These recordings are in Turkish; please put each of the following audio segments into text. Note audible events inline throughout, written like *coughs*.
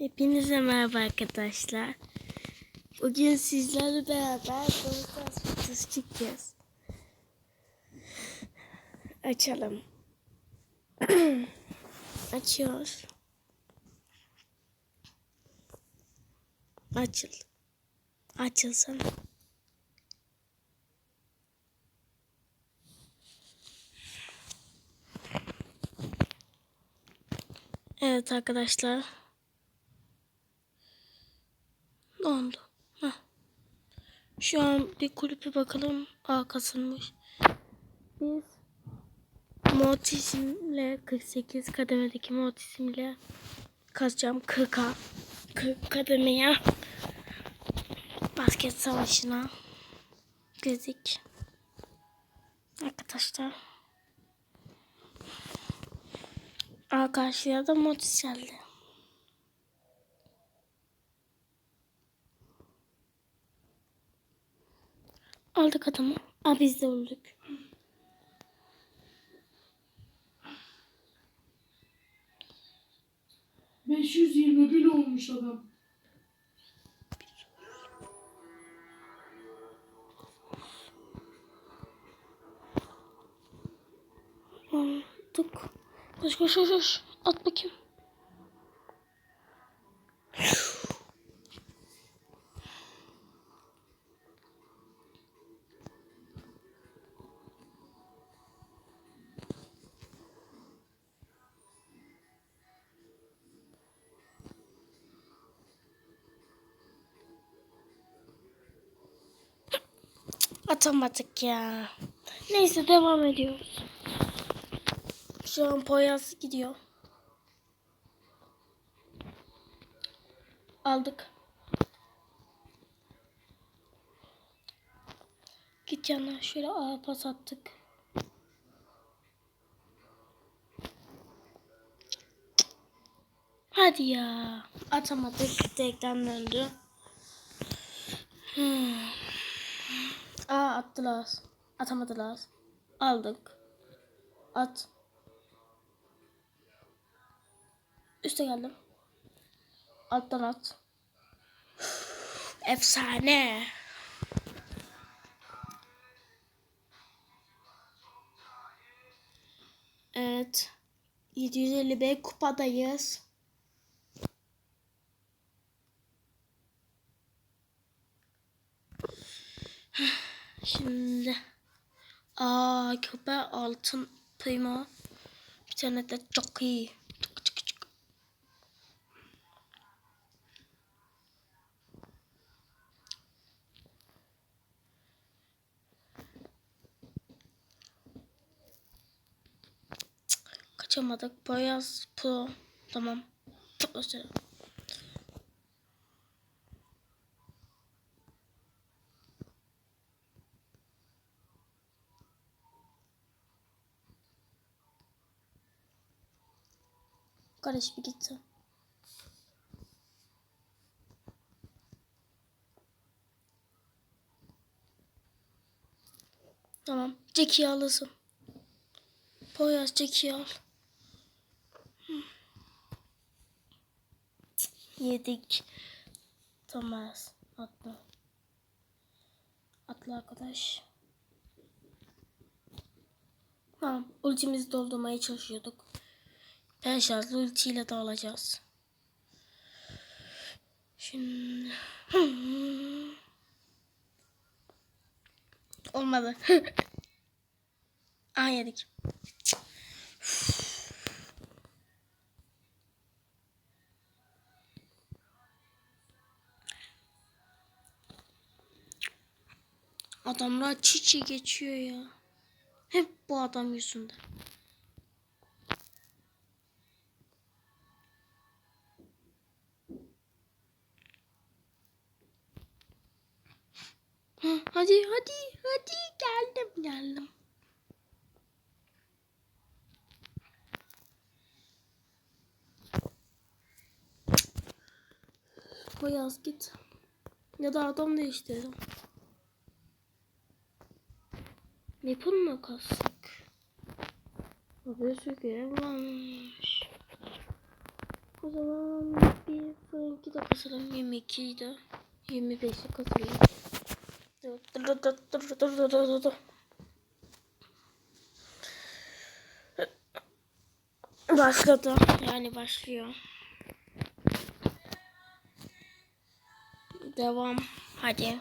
Hepinize merhaba arkadaşlar. Bugün sizlerle beraber Doğustas videosu çekeceğiz. Açalım. *clears throat* Açıyoruz. Açıl. Açılsın. Evet arkadaşlar. Ne oldu? Heh. Şu an bir kulüpe bakalım. Aa kasılmış. Biz Mortis'imle 48 kademedeki Mortis'imle kazacağım 40'a. 40 kademeye. Basket savaşına. Gezik. Arkadaşlar. Aa karşıya da Mortis geldi. Aldık adamı. Aa biz de öldük. Beş yüz yirmi bin olmuş adam. Aldık. Koş koş koş koş. At bakayım. Atamadık ya. Neyse devam ediyoruz. Şu an Poyaz gidiyor. Aldık. Git yana şöyle ağa pas attık. Hadi ya. Atamadık. Tekten döndü. Hmm. Attılar. Atamadılar. Aldık. At. Üste geldim. Alttan at. *sighs* Efsane. Evet. 750B kupadayız. Şimdi Aa köpe altın prima. Bir tane de çok iyi. Çık çık çık. Kaçamadık. Boyaz pro. Tamam. Çok özür Kardeş bir gitsin. Tamam. Jackie'yi alırsın. Poyaz Jackie'yi al. Yedik. Thomas. Atla. Atla arkadaş. Tamam. Ultimizi doldurmaya çalışıyorduk. Ben şarjlı ultiyle de alacağız. Şimdi... *laughs* Olmadı. *laughs* Aa yedik. Adamlar çiçi geçiyor ya. Hep bu adam yüzünden. Hı, Hadi hadi hadi geldim geldim. Koyaz git. Ya da adam değiştirelim. Yapın kastık. Bir sürü görev varmış. O zaman bir Frank'i de kasalım. 22'yi de. 25'i kasalım. Dur dur dur dur dur dur dur dur. Başladı. Yani başlıyor. Devam. Hadi.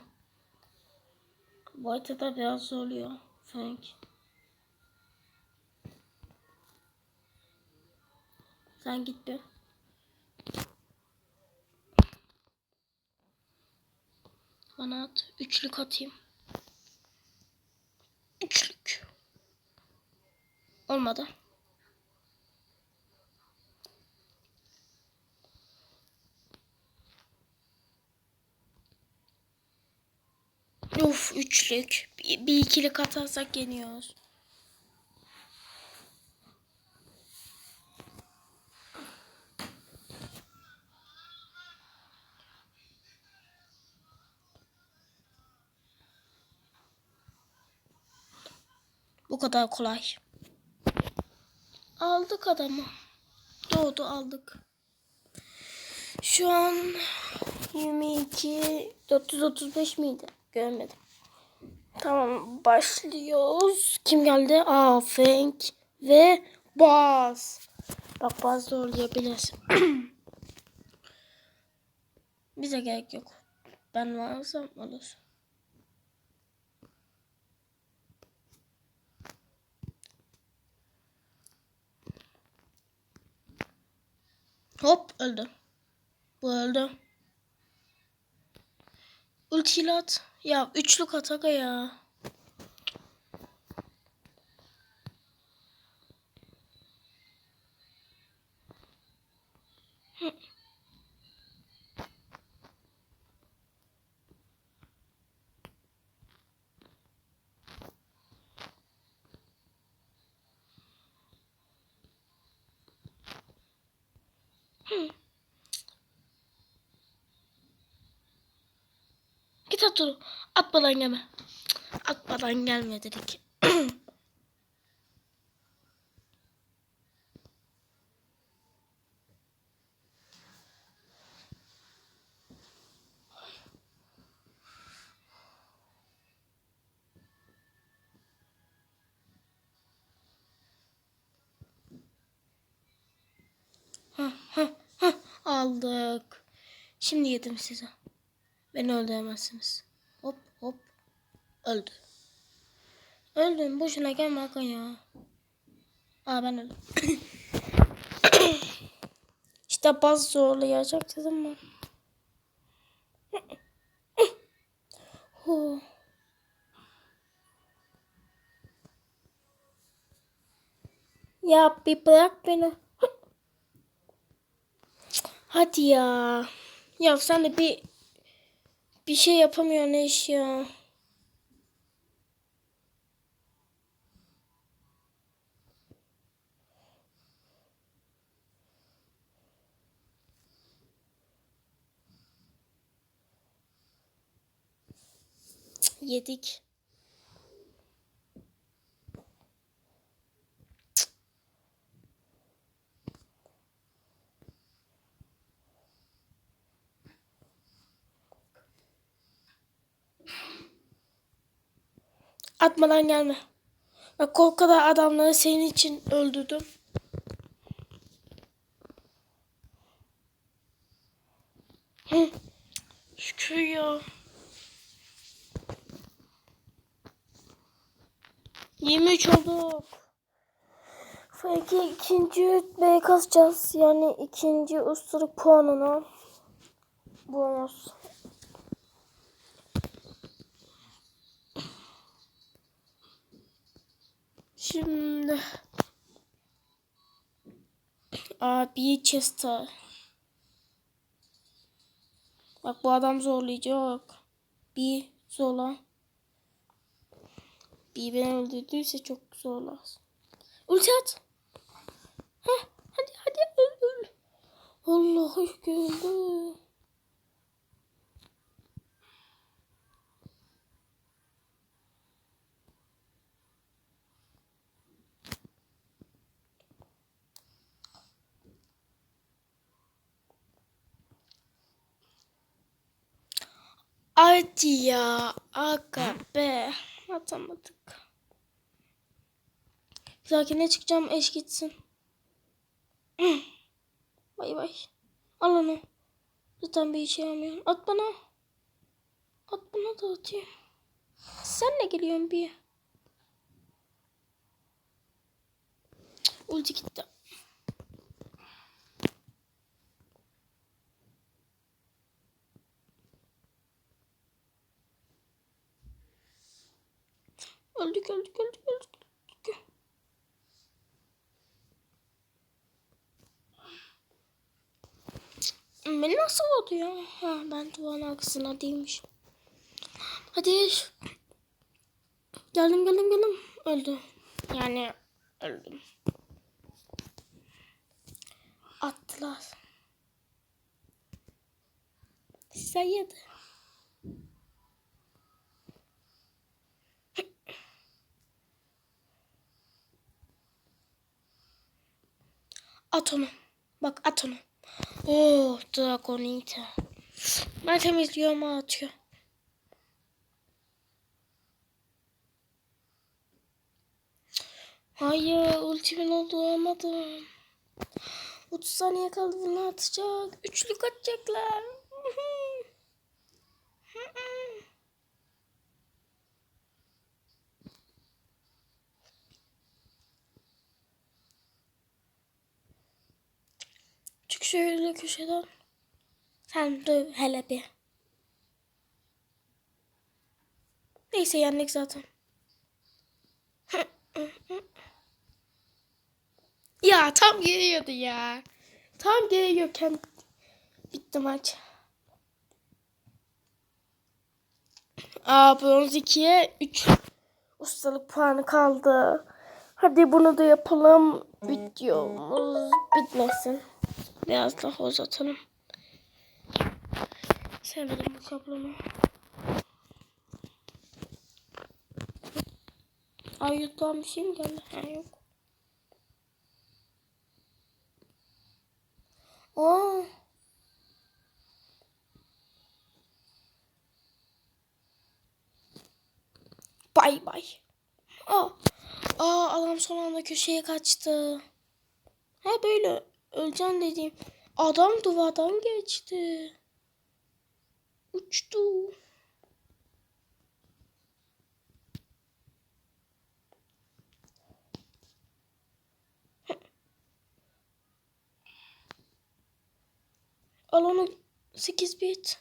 Bu haritada biraz zorluyor. Frank. Sen git bir. Bana at. Üçlük atayım. Üçlük. Olmadı. Uf üçlük. Bir, bir ikilik atarsak yeniyoruz. Bu kadar kolay. Aldık adamı. Doğdu aldık. Şu an 22 435 miydi? Görmedim. Tamam başlıyoruz. Kim geldi? Aa Frank ve Baz. Bak Baz zorlayabilir. *clears throat* Bize gerek yok. Ben varsam olur. Hop öldü. Bu öldü. Ultiyle at. Ya üçlük at aga ya. Hı. Hı. Onu. Atmadan gelme. Atmadan gelme dedik. *clears throat* Hah, hah, hah. Aldık. Şimdi yedim size. Beni öldüremezsiniz. Öldü. Öldüm. Boşuna gelme Hakan ya. Aa ben öldüm. *coughs* işte bazı zorlayacak dedim ben. *coughs* Ya bir bırak beni. *coughs* Hadi ya. Ya sen de bir bir şey yapamıyor ne iş ya. Yedik. Atmadan gelme. Bak o kadar adamları senin için öldürdüm. Hı. Şükür ya. 23 olduk. Peki ikinci rütbeye kasacağız. Yani ikinci usturuk puanına. Bonus. Şimdi abi Chester. Bak bu adam zorlayacak. Bir zorla. Bir beni öldürdüyse çok zorlar. Ulti at. Heh, hadi hadi öl öl. Vallahi öldü. Hadi ya. Aga be. Atamadık. Dahakine çıkacağım eş gitsin. *clears throat* Bay bay. Al onu. Zaten bir işe yaramıyor. At bana. At bana da atayım. Sen ne geliyorsun bir? Ulti gitti. Öldük öldük öldük öldük. Beni nasıl oldu ya? Ha, ben duvarın arkasına değilmişim. Hadi. Geldim geldim geldim. Öldü. Yani öldüm. Attılar. Sayıdı. At onu. Bak at onu. Oh Dragonite. Ben temizliyorum o atıyor. Hayır ultimin olduğu almadım. 30 saniye kaldı bunu atacak. Üçlük atacaklar. *laughs* şöyle köşeden. Sen dur hele bir. Neyse yendik zaten. ya tam geliyordu ya. Tam geliyorken bitti maç. Aa bronz 2'ye 3 ustalık puanı kaldı. Hadi bunu da yapalım. Videomuz bitmesin. Biraz daha uzatalım. Sevmedim bu kablomu. Ay YouTube'dan bir şey mi geldi? Ha yok. Aa. Bay bay. Aa. Aa adam son anda köşeye kaçtı. Ha böyle öleceğim dediğim. Adam duvardan geçti. Uçtu. Al onu 8 bit.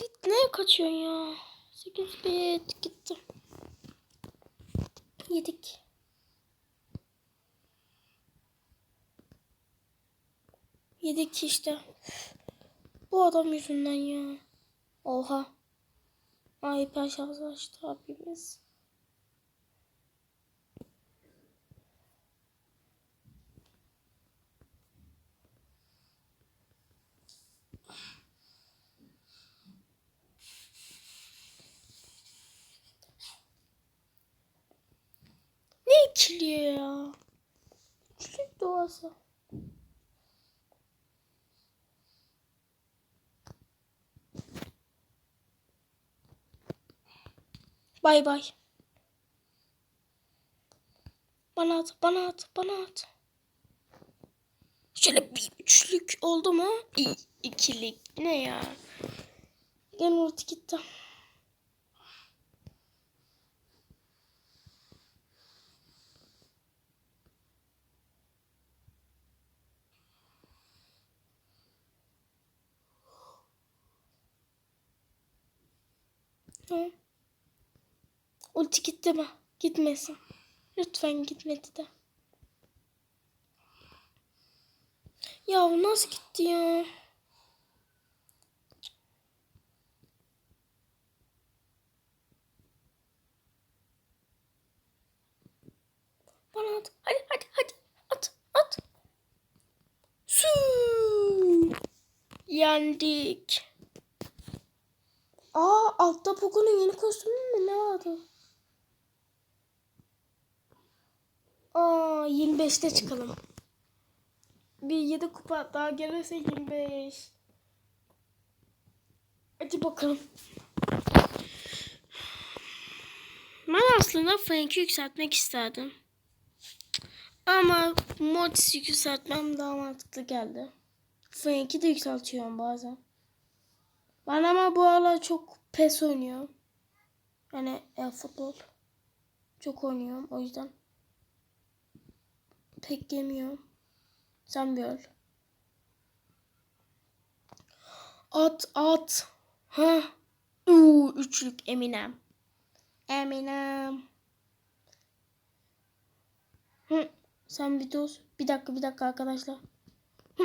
Bit neye kaçıyorsun ya? 8 bit gitti. Yedik. Yedik işte. Bu adam yüzünden ya. Oha. Ay şarj açtı abimiz. Ne ikili ya? Çocuk doğası. Bay bay. Bana at, bana. Şöyle bir üçlük oldu mu? İ ikilik. Ne ya? Ulti gitti. Hı. Ulti gitti mi? Gitmesin. Lütfen gitmedi de. Ya bu nasıl gitti ya? Bana at. Hadi hadi hadi. At at. Su. Yendik. Altta Poco'nun yeni kostümü mü ne vardı? Aa 25'te çıkalım. Bir 7 kupa daha gelirse 25. Hadi bakalım. Ben aslında Frank'i yükseltmek isterdim. Ama Mortis'i yükseltmem daha mantıklı geldi. Frank'i de yükseltiyorum bazen. Ben ama bu aralar çok pes oynuyorum. Yani e, futbol. Çok oynuyorum o yüzden. Pek yemiyorum. Sen bir öl. At at. Ha. Uuu üçlük Eminem. Eminem. Hı. Sen bir dur. Bir dakika bir dakika arkadaşlar. Hı.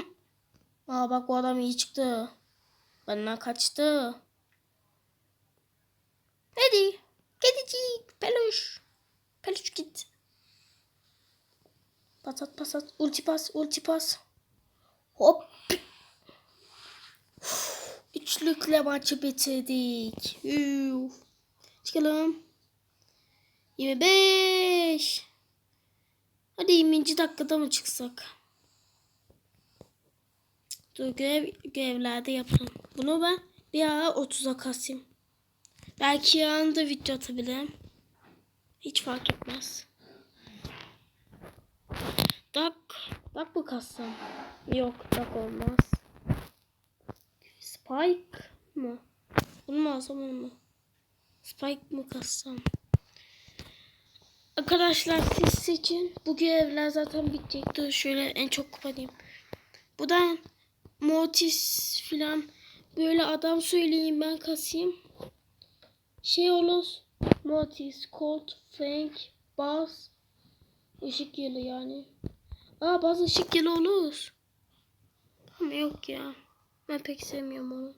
Aa bak bu adam iyi çıktı. Benden kaçtı. Hadi. Kedicik. Peluş. Peluş git. Pas at pas at. Ulti pas. Ulti pas. Hop. Üçlükle maçı bitirdik. Yuh. Çıkalım. 25. Hadi 20. dakikada mı çıksak? Dur görev, görevlerde yapalım. Bunu ben bir ara 30'a kasayım. Belki yarın da video atabilirim. Hiç fark etmez. Dak. Dak mı kassam? Yok dak olmaz. Spike mı? Bunu mu alsam? Spike mı kassam? Arkadaşlar siz seçin. Bu görevler zaten bitecek. Dur şöyle en çok kupadayım. Buradan Mortis filan böyle adam söyleyeyim ben kasayım. Şey olur. Mortis, Colt, Frank, Buzz. Işık yılı yani. Aa Buzz ışık yılı olur. Ama yok ya. Ben pek sevmiyorum onu.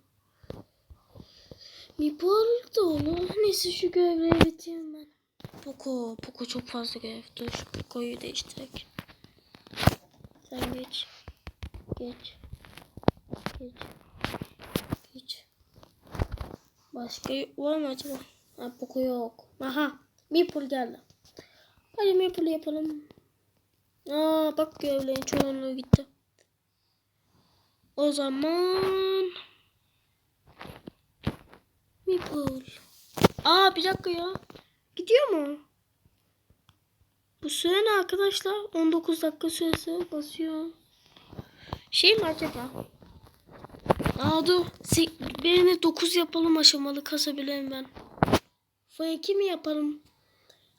Meeple da olur. Neyse şu görevleri bitireyim ben. Poco. Poco çok fazla görev. Dur Poco'yu değiştirek. Sen. Geç. Geç. Geç. Başka var mı acaba? Ha, Poco yok. Aha. Meeple geldi. Hadi Meeple yapalım. Aa bak görevlerin çoğunluğu gitti. O zaman Meeple. Aa bir dakika ya. Gidiyor mu? Bu süre ne arkadaşlar? 19 dakika süresi basıyor. Şey mi acaba? Aa dur. Birini 9 yapalım aşamalı kasabilirim ben. F2 mi yapalım?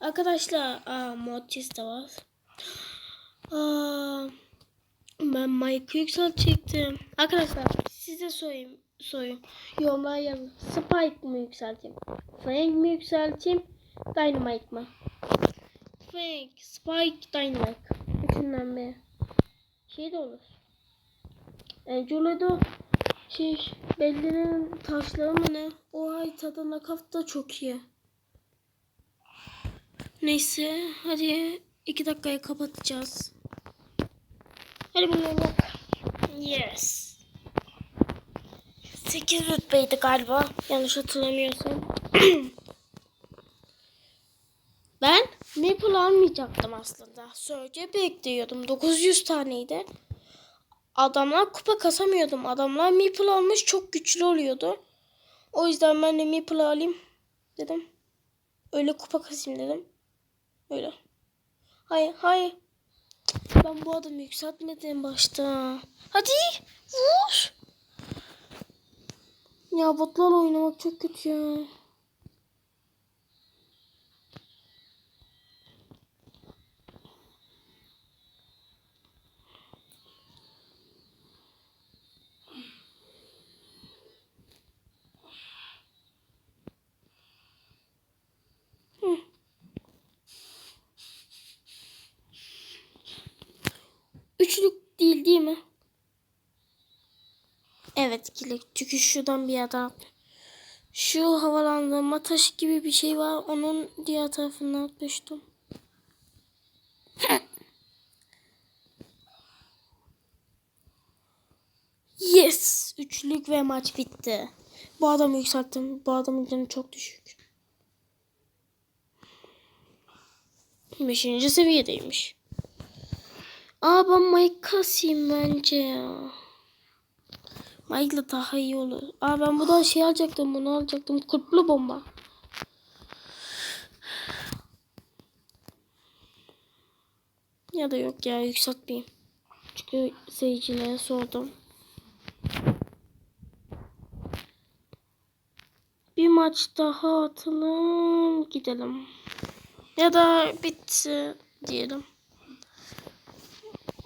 Arkadaşlar aa Mortis de var. Aa, ben Mike'ı yükseltecektim. Arkadaşlar size sorayım. sorayım. Yorumlara yazın. Spike mı yükselteyim? Frank mi yükselteyim? Dynamite mı? Frank, Spike, Dynamite. Üçünden biri. Şey de olur. E, Jolo'da şey belli'nin taşları mı ne? O haritada nakaf da çok iyi. Neyse hadi iki dakikaya kapatacağız. Hadi bunu yap. Yes. 8 rütbeydi galiba. Yanlış hatırlamıyorsam. *clears throat* ben Maple almayacaktım aslında. Sadece bekliyordum. 900 taneydi. Adamlar kupa kasamıyordum. Adamlar Maple almış çok güçlü oluyordu. O yüzden ben de Maple alayım dedim. Öyle kupa kasayım dedim. Öyle. Hayır hayır. Ben bu adamı yükseltmedim başta. Hadi vur. Ya botlarla oynamak çok kötü ya. Hı. Üçlük değil değil mi? Evet kilik. Çünkü şuradan bir adam. Şu havalandırma taşı gibi bir şey var. Onun diğer tarafından atmıştım. *laughs* Yes! Üçlük ve maç bitti. Bu adamı yükselttim. Bu adamın canı çok düşük. Beşinci seviyedeymiş. Aa ben Mike kasayım bence ya. Mike'la daha iyi olur. Aa ben buradan şey alacaktım bunu alacaktım. Kurtlu bomba. Ya da yok ya yükseltmeyeyim. Çünkü seyircilere sordum. Bir maç daha atalım gidelim. Ya da bitti diyelim.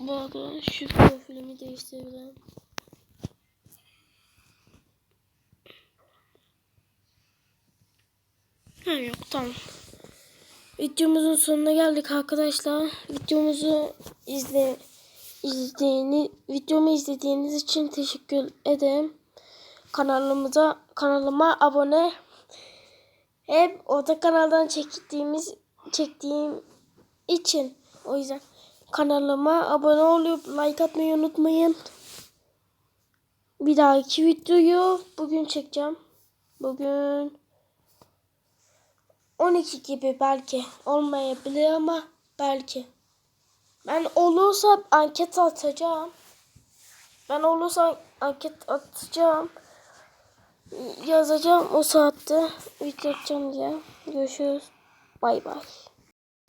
Arada şu profilimi değiştirebilirim. Ha yok tamam. Videomuzun sonuna geldik arkadaşlar. Videomuzu izle izlediğini videomu izlediğiniz için teşekkür ederim. Kanalımıza kanalıma abone hep orta kanaldan çektiğimiz çektiğim için o yüzden kanalıma abone olup like atmayı unutmayın. Bir dahaki videoyu bugün çekeceğim. Bugün 12 gibi belki olmayabilir ama belki. Ben olursa anket atacağım. Ben olursa anket atacağım. Yazacağım o saatte video atacağım diye. Görüşürüz. Bay bay.